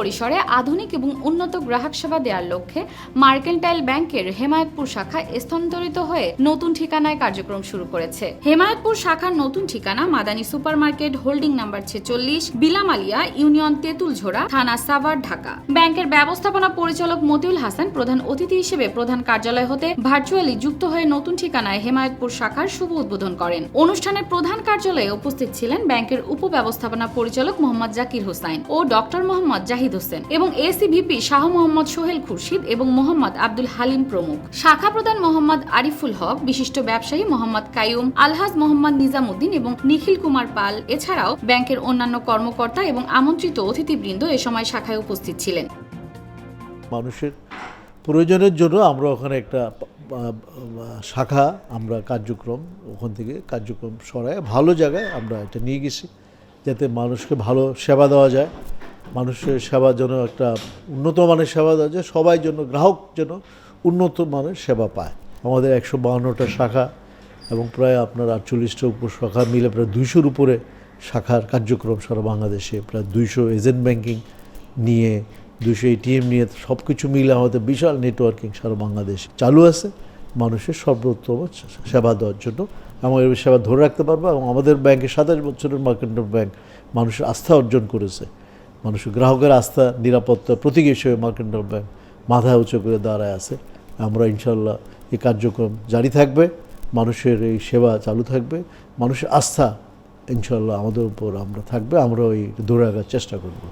পরিসরে আধুনিক এবং উন্নত গ্রাহক সেবা দেওয়ার লক্ষ্যে মার্কেন্টাইল ব্যাংকের হেমায়তপুর শাখা স্থানান্তরিত হয়ে নতুন ঠিকানায় কার্যক্রম শুরু করেছে। হেমায়তপুর শাখার নতুন ঠিকানা Madani super market holding number ছেচল্লিশ, বিলামালিয়া, ইউনিয়ন তেঁতুলঝোড়া, থানা সাভার, ঢাকা। ব্যাংকের ব্যবস্থাপনা পরিচালক মতিউল হাসান প্রধান অতিথি হিসেবে প্রধান কার্যালয় হতে ভার্চুয়ালি যুক্ত হয়ে নতুন ঠিকানায় হেমায়তপুর শাখার শুভ উদ্বোধন করেন। অনুষ্ঠানের প্রধান কার্যালয়ে উপস্থিত ছিলেন ব্যাংকের উপব্যবস্থাপনা পরিচালক মোহাম্মদ জাকির হোসাইন ও ডক্টর মোহাম্মদ জাহিদ হোসেন এবং এসিভিপি শাহ মোহাম্মদ সোহেল খুরশিদ এবং মোহাম্মদ আব্দুল হালিম প্রমুখ। শাখা প্রধান মোহাম্মদ আরিফুল হক, বিশিষ্ট ব্যবসায়ী মোহাম্মদ কাইয়ুম, আলহাজ মোহাম্মদ নিজামুদ্দিন এবং নিখিল কুমার পাল, এছাড়াও ব্যাংকের অন্যান্য কর্মকর্তা এবং আমন্ত্রিত অতিথিবৃন্দ এ সময় শাখায় উপস্থিত ছিলেন। মানুষের প্রয়োজনের জন্য আমরা ওখানে একটা শাখা, আমরা কার্যক্রম, ওখান থেকে কার্যক্রম সরায় ভালো জায়গায় আমরা এটা নিয়ে গেছি, যাতে মানুষকে ভালো সেবা দেওয়া যায়। মানুষের সেবা যেন একটা উন্নত মানের সেবা দেওয়া যায়, সবাই জন্য গ্রাহক যেন উন্নত মানের সেবা পায়। আমাদের একশো বাহান্নটা শাখা এবং প্রায় আপনার আটচল্লিশটা উপশাখা মিলে প্রায় দুইশোর উপরে শাখার কার্যক্রম সারা বাংলাদেশে, প্রায় দুইশো এজেন্ট ব্যাংকিং নিয়ে দুশো এটিএম নিয়ে সব কিছু মিলে আমাদের বিশাল নেটওয়ার্কিং সারা বাংলাদেশ চালু আছে। মানুষের সর্বোত্তম সেবা দেওয়ার জন্য এই সেবা ধরে রাখতে পারব এবং আমাদের ব্যাংকে সাতাশ বছরের মার্কেন্টার ব্যাংক মানুষের আস্থা অর্জন করেছে। মানুষের গ্রাহকের আস্থা, নিরাপত্তা, প্রতীক হিসেবে মার্কেন্টাল ব্যাংক মাথা উঁচু করে দাঁড়ায় আছে। আমরা ইনশাল্লাহ এই কার্যক্রম জারি থাকবে, মানুষের এই সেবা চালু থাকবে, মানুষের আস্থা ইনশাল্লাহ আমাদের উপর আমরা থাকবে আমরা ওই দৌড়াগার চেষ্টা করব।